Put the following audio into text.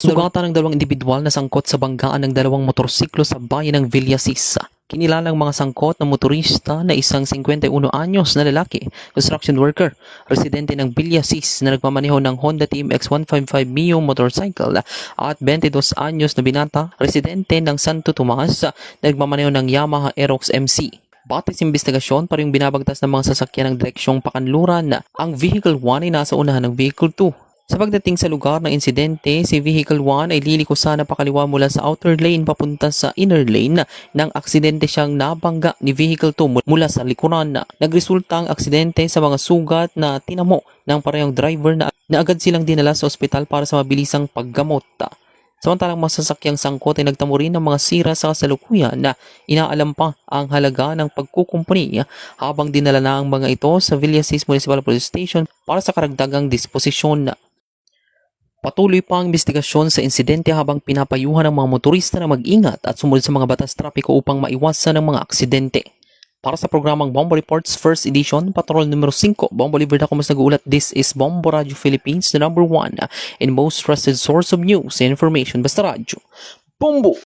Sugatan ng dalawang individual na sangkot sa banggaan ng dalawang motorsiklo sa bayan ng Villasis. Kinilalang mga sangkot na motorista na isang 51 anyos na lalaki, construction worker, residente ng Villasis na nagmamaneho ng Honda Team X155 Mio motorcycle at 22 anyos na binata, residente ng Santo Tomas na nagmamaneho ng Yamaha Aerox MC. Batis investigasyon pa rin binabagtas ng mga sasakyan ng direksyong Pakanluran na ang Vehicle 1 ay nasa unahan ng Vehicle 2. Sa pagdating sa lugar ng insidente, si Vehicle 1 ay liliko sana pakaliwa mula sa outer lane papunta sa inner lane nang aksidente siyang nabangga ni Vehicle 2 mula sa likuran. Nagresulta ang aksidente sa mga sugat na tinamo ng parehong driver na, na agad silang dinala sa ospital para sa mabilisang paggamot. Samantalang mga sasakyang sangkot ay nagtamo rin ng mga sira sa kasalukuyan na inaalam pa ang halaga ng pagkukumpuni habang dinala na ang mga ito sa Villasis Municipal Police Station para sa karagdagang disposisyon. Patuloy pa ang investigasyon sa insidente habang pinapayuhan ng mga motorista na mag-ingat at sumunod sa mga batas trapiko upang maiwasan ang mga aksidente. Para sa programang Bombo Reports First Edition, Patrol numero 5, Bombo Libre na kumas nag-uulat, this is Bombo Radio Philippines, the number one and most trusted source of news and information. Basta radyo. Bombo!